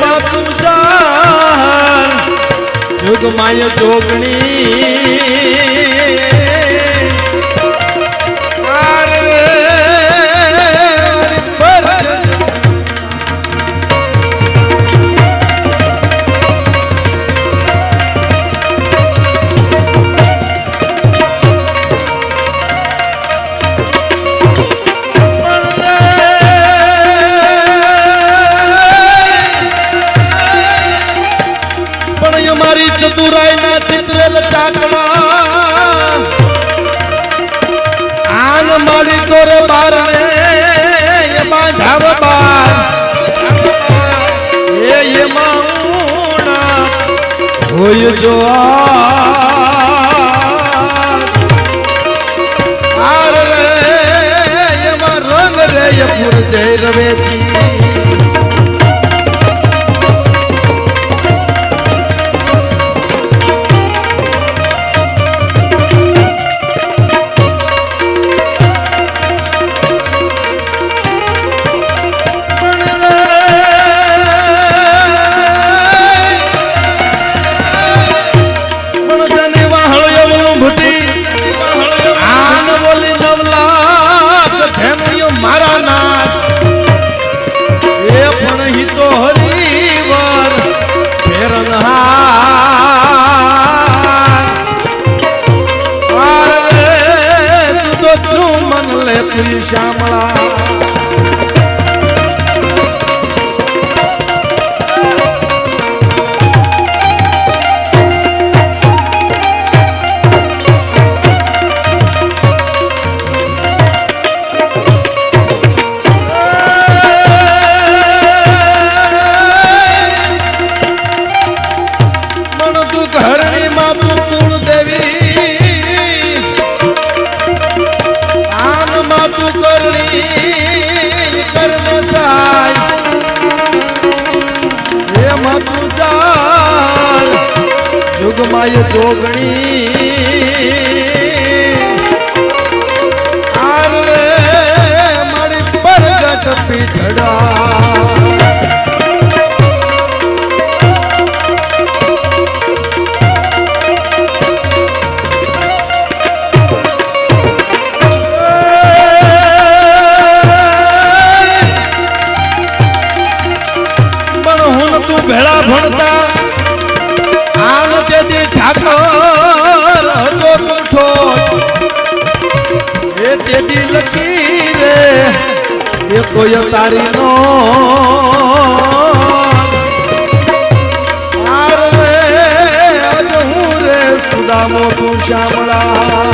માતું જાન યુગ માય જોગણી. પણ અમારી ચતુરાઈ ના ચિત્રેલ ચાકડા આન માડી તોરે બારણે બાંધાવ બાર. એમાં હોય જો આર રે, એમાં રંગ રે પૂર જય રવેજી પણ જોગણી. આરે મારી પરગટ પીઠડા રે એ કોઈ તારી નો હું રે સુદામો તું શ્યામળા.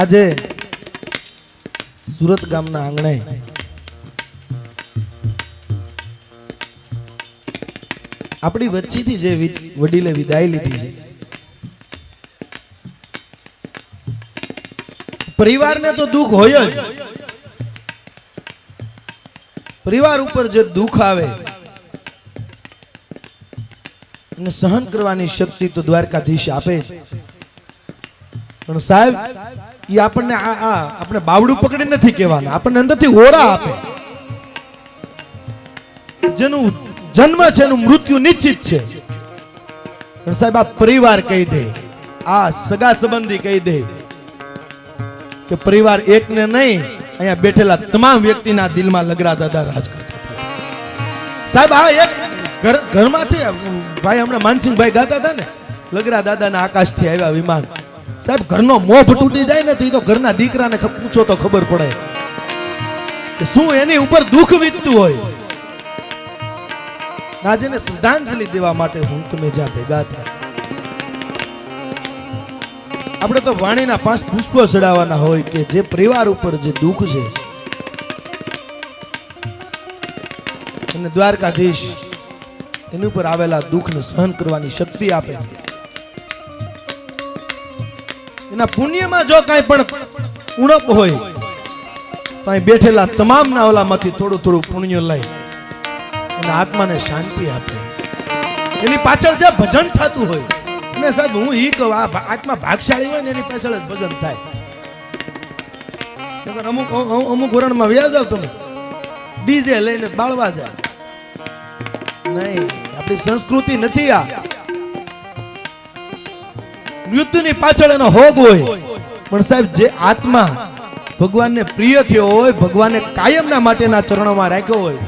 આજે સુરત ગામના આંગણે આપણી વચ્ચેથી જે વડીલે વિદાય લીધી છે. પરિવારને તો દુઃખ હોય જ. પરિવાર ઉપર જે દુઃખ આવે અને સહન કરવાની શક્તિ તો દ્વારકાધીશ આપે પણ સાહેબ એ આપણને આપણે બાવડું પકડી નથી કહેવાના. આપણને અંદરથી ઓરા આપે. જેનું જન્મ છે, એનું મૃત્યુ નિશ્ચિત છે. સાહેબ, આ પરિવાર કહી દે. આ સગા સંબંધી કહી દે કે પરિવાર એકને નહીં, અહીંયા બેઠેલા તમામ વ્યક્તિના દિલમાં લગરા દાદા રાજ સાહેબ, આ એક ઘર ઘરમાંથી ભાઈ હમણાં માનસિંહભાઈ ગાતા હતા ને, લગરા દાદાના આકાશથી આવ્યા વિમાન. સાહેબ, ઘરનો મોભ તૂટી જાય ને તો એ તો ઘરના દીકરાને પૂછો તો ખબર પડે કે શું એની ઉપર દુઃખ વીતતું હોય. આજે શ્રદ્ધાંજલિ દેવા માટે હું તમે જ્યાં ભેગા થયા. આપણે તો વાણીના પાંચ પુષ્પો ચડાવવાના હોય કે જે પરિવાર ઉપર જે દુઃખ છે. અને દ્વારકાધીશ એની ઉપર આવેલા દુઃખને સહન કરવાની શક્તિ આપે. પુણ્યમાં જો કાંઈ પણ ઉણપ હોય તો અહીં બેઠેલા તમામના ઓલામાંથી થોડું થોડું પુણ્ય લઈ અને આત્માને શાંતિ આપે. એની પાછળ જે ભજન થતું હોય અને સાહેબ હું ઈ કહું, આ આત્મા ભાગશાળી હોય ને એની પાછળ જ ભજન થાય. અમુક અમુક- વરણમાં વ્યાજ આવ તમે ડીજે લઈને બાળવા જાય. નહીં, આપણી સંસ્કૃતિ નથી આ. મૃત્યુની પાછળ એનો હોગ હોય. પણ સાહેબ, જે આત્મા ભગવાનને પ્રિય થયો હોય, ભગવાને કાયમના માટેના ચરણોમાં રાખ્યો હોય,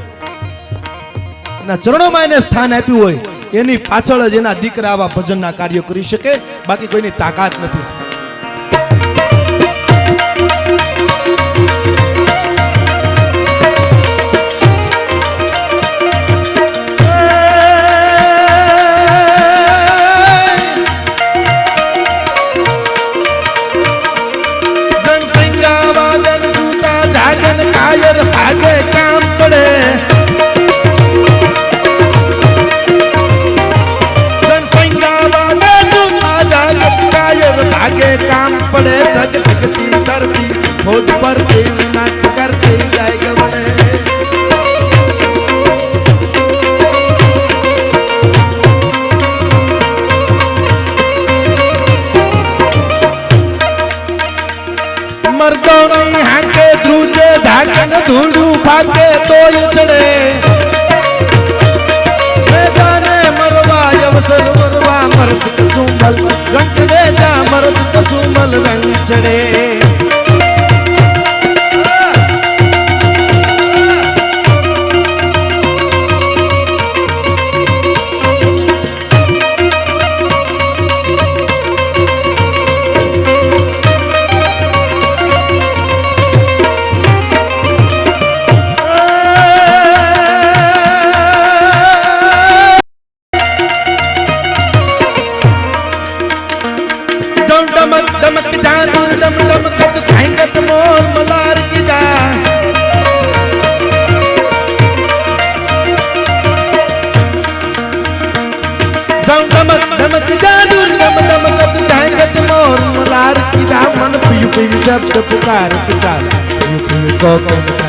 એના ચરણોમાં એને સ્થાન આપ્યું હોય, એની પાછળ જ એના દીકરા આવા ભજનના કાર્યો કરી શકે. બાકી કોઈની તાકાત નથી Gran up the Bugatti, Bugatti. You bring your.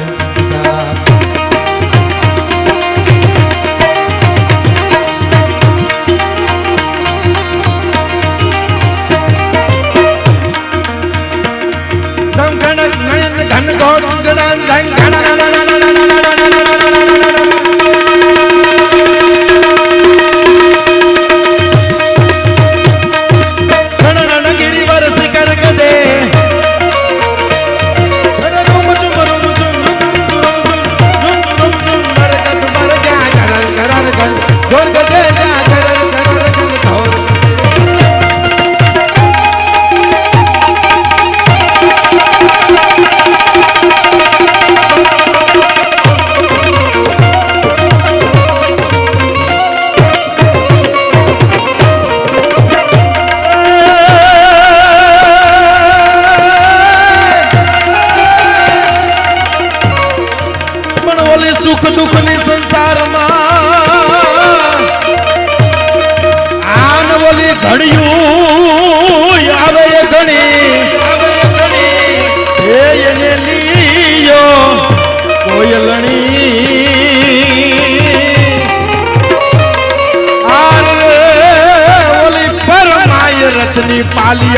રથની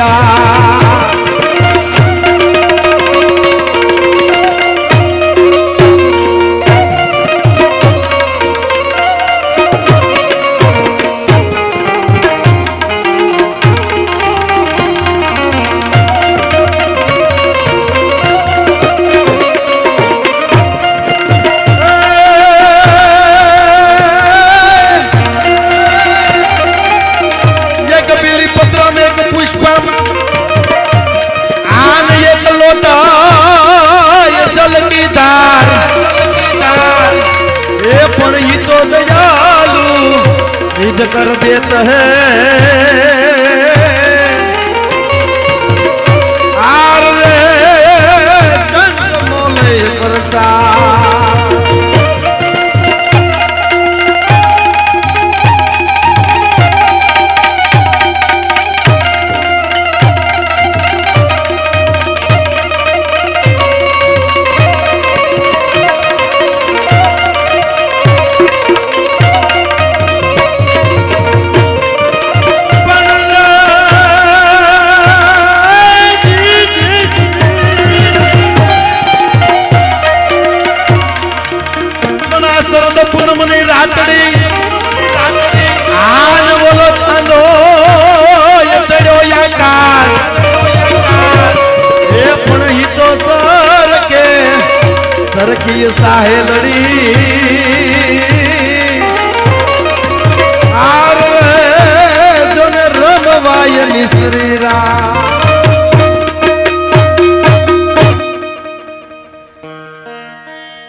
દયાલુ નિજ કર દેત હૈ.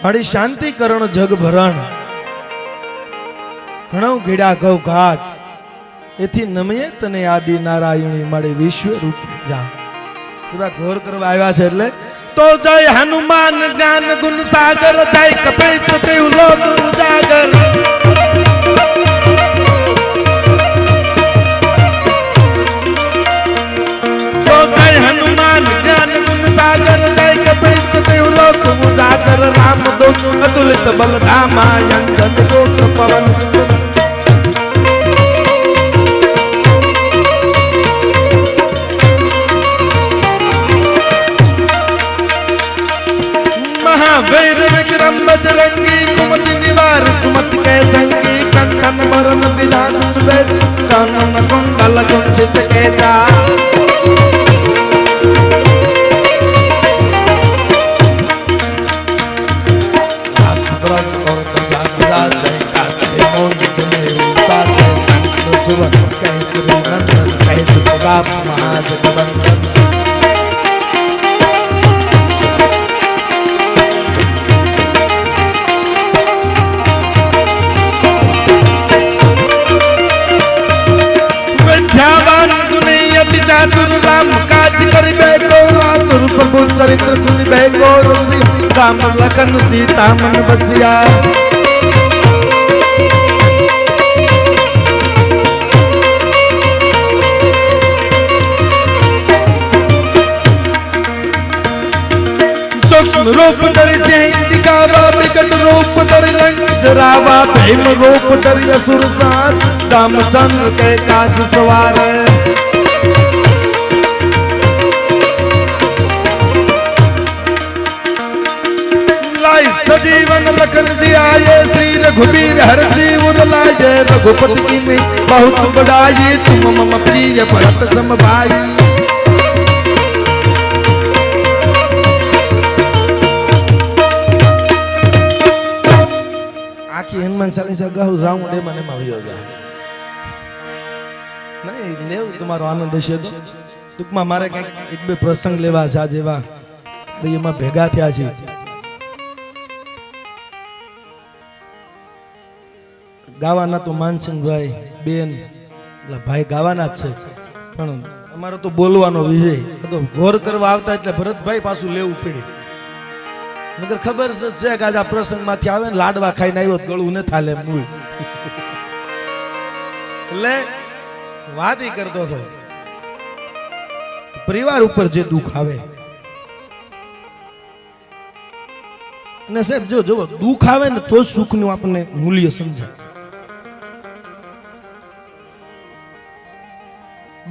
મારી શાંતિ કરણ જગ ભરણ ઘણો ઘેડા ગૌ ઘાટ એથી નમયે તને આદિ નારાયણી મળે વિશ્વ રૂપ એવા ઘોર કરવા આવ્યા છે એટલે, તો જય હનુમાન જ્ઞાન ગુણ સાગર, જય કપેશ દેવ લોક ઉજાગર. લોક ઉજાગર રામ દૂત અતુલિત બલધામા યંજન ગોત્ર પવન. ભેગો ઋષિ રામ લખન સીતા મન બસ્યા સૂક્ષ્મ રૂપ ધરી સિંહ દિખાવા વિકટ રૂપ ધરી લંગ જરાવા ભીમ રૂપ ધરી અસુર સાથ રામચંદ્ર કે કાજ સવારે रघुबीर हर उर लाये रघुपति की में बहुत बड़ाई तुम मम प्रिय भरत सम भाई આખી હનુમાન ચાલીસા ગાઉ રાઉન્ડ એમાં ને એમાં વયો જાય નહીં લેવું તમારો આનંદ હશે તો ટૂંકમાં મારે કંઈક એક બે પ્રસંગ લેવા છે આ જેવા તો એમાં ભેગા થયા છે ગાવાના તો માનસિંહભાઈ બેન, એટલે ભાઈ ગાવાના જ છે. પણ અમારો તો બોલવાનો વિષય તો ઘોર કરવા આવતા એટલે ભરતભાઈ પાછું લેવું પડે. નગર ખબર છે કે આજે આ પ્રસંગમાંથી આવે ને લાડવા ખાઈને આવ્યો ગળું ન થાલે મૂળ એટલે વાત ઈ કરતો હતો. પરિવાર ઉપર જે દુઃખ આવે. અને સાહેબ જો જો દુઃખ આવે ને તો સુખનું આપણને મૂલ્ય સમજાય.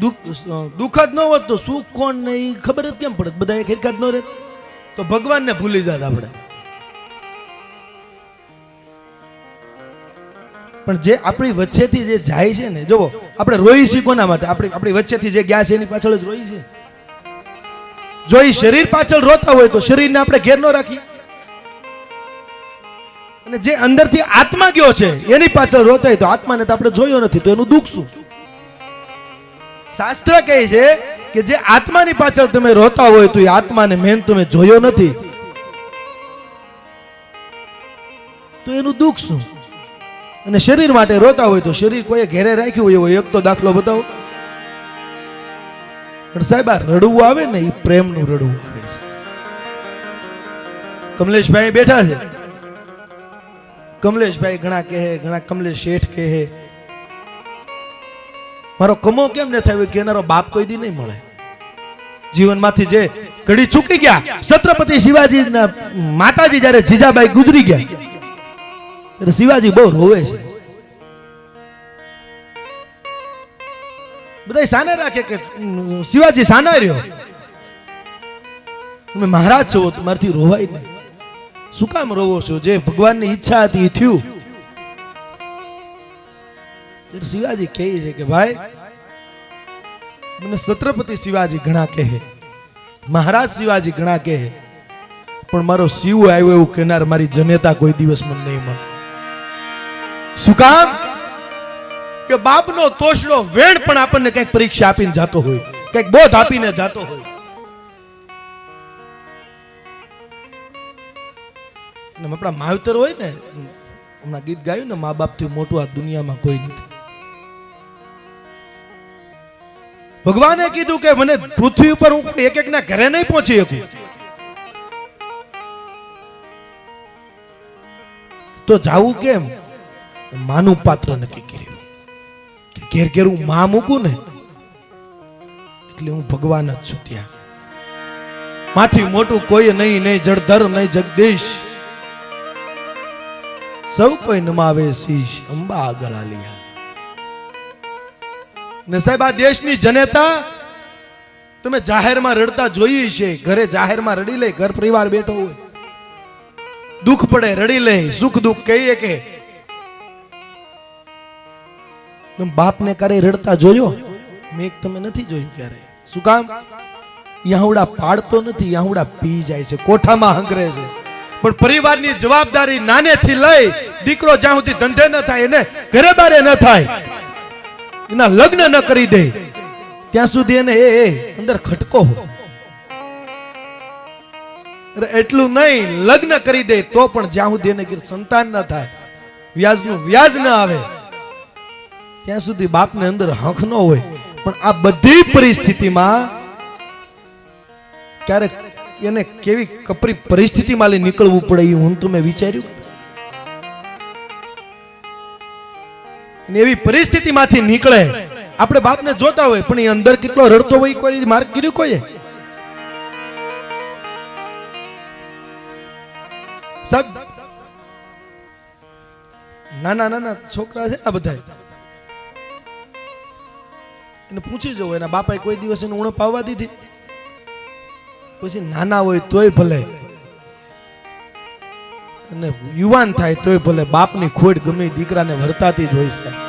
દુઃખ જ ન હોત તો સુખ કોણ ને ખબર જ કેમ પડે? બધા એક જ ન રહે. તો ભગવાનને ભૂલી જાત આપણે. પણ જે આપણી વચ્ચેથી જે જાય છે ને, જુઓ, આપણે રોઈ છીએ કોના માટે? આપણી આપણી વચ્ચેથી જે ગયા છે એની પાછળ જ રોઈ છે. જો એ શરીર પાછળ રોતા હોય તો શરીરને આપણે ઘેર ન રાખીએ. અને જે અંદરથી આત્મા ગયો છે, એની પાછળ રોતા હોય તો આત્માને તો આપણે જોયો નથી, તો એનું દુઃખ શું? શાસ્ત્ર કહે છે કે જે આત્માની પાછળ તમે રોતા હોય તો એ આત્માને મેન તમે જોયો નથી. તો એનું દુઃખ શું? અને શરીર માટે રોતા હોય તો શરીર કોઈ ઘેરે રાખ્યું હોય એવો એક તો દાખલો બતાવો. પણ સાહેબ, આ રડવું આવે ને એ પ્રેમનું રડવું આવે છે. કમલેશભાઈ બેઠા છે. કમલેશભાઈ ઘણા કહે, ઘણા કમલેશ શેઠ કહે. મારો કમો કેમ ને થયો? કેનારો બાપ કોઈ દી નહીં મળે. જીવનમાંથી જે ઘડી ચૂકી ગયા, છત્રપતિ શિવાજી માતાજી જ્યારે જીજાબાઈ ગુજરી ગયા, ત્યારે શિવાજી બહુ રોવે છે. બધા સાને રાખે કે શિવાજી સાના રહ્યો. તમે મહારાજ છો તમારથી રોવાય નહીં. શું કામ રોવો છો? જે ભગવાનની ઈચ્છા હતી એ થયું. શિવાજી કહે છે કે ભાઈ, મને છત્રપતિ શિવાજી ઘણા કહે મહારાજ શિવાજી ઘણા કહે પણ મારો શિવ આવ્યો એવું કહેનાર મારી જનેતા કોઈ દિવસ મને નહીં મળે. શું કામ? કે બાપનો તોષડો વેણ પણ આપણને કંઈક પરીક્ષા આપીને જાતો હોય, કંઈક બોધ આપીને જાતો હોય. આપણા માવતર હોય ને, હમણાં ગીત ગાયું ને, મા બાપથી મોટું આ દુનિયામાં કોઈ નથી. ભગવાને કીધું કે મને પૃથ્વી ઉપર હું એક એકના ઘરે નહીં પહોંચી શકું. તો જાવું કેમ? માનું પાત્ર નક્કી કર્યું. ઘેર ઘેર હું માં મૂકું ને, એટલે હું ભગવાન જ છું ત્યાં. માથી મોટું કોઈ નહીં નહીં જળધર, નહીં જગદીશ. સૌ કોઈ નમાવે શીશ, અંબા આગળ આલિયા ને સાહેબ આ દેશની જનતા તમે જાહેરમાં રડતા જોઈ છે. ઘરે જાહેરમાં રડી લે, ઘર પરિવાર બેઠો હોય. દુઃખ પડે, રડી લે. સુખ દુઃખ કહીએ કે બાપને ક્યારે રડતા જોયો? મેં તમે નથી જોયું ક્યારે? શું કામ? યાહુડા પાડતો નથી, યાહુડા પી જાય છે, કોઠામાં હંગરે છે. પણ પરિવારની જવાબદારી નાનેથી લઈ દીકરો જ્યાં સુધી ધંધે ન થાય, એને ઘરે બારે ન થાય. એના લગ્ન ન કરી દે. ત્યાં સુધી એને એ અંદર ખટકો એટલું નહીં, લગ્ન કરી દે તો પણ જ્યાં સુધી એને સંતાન ન થાય, વ્યાજનું વ્યાજ ન આવે, ત્યાં સુધી બાપને અંદર હંખ ન હોય. પણ આ બધી પરિસ્થિતિમાં ક્યારેક એને કેવી કપરી પરિસ્થિતિમાં લઈ નીકળવું પડે એ હું તમે વિચાર્યું? અને એવી પરિસ્થિતિમાંથી નીકળે. આપણે બાપને જોતા હોય, પણ એ અંદર કેટલો રડતો હોય, કોઈ માર્ગ કર્યું કોઈએ? નાના નાના છોકરા છે આ બધા એને પૂછી જવું, એના બાપાએ કોઈ દિવસ એને ઉણપ આવવા દીધી? પછી નાના હોય તોય ભલે. અને યુવાન થાય તોય ભલે બાપની ખોડ ગમે દીકરાને વર્તાતી જ હોય છે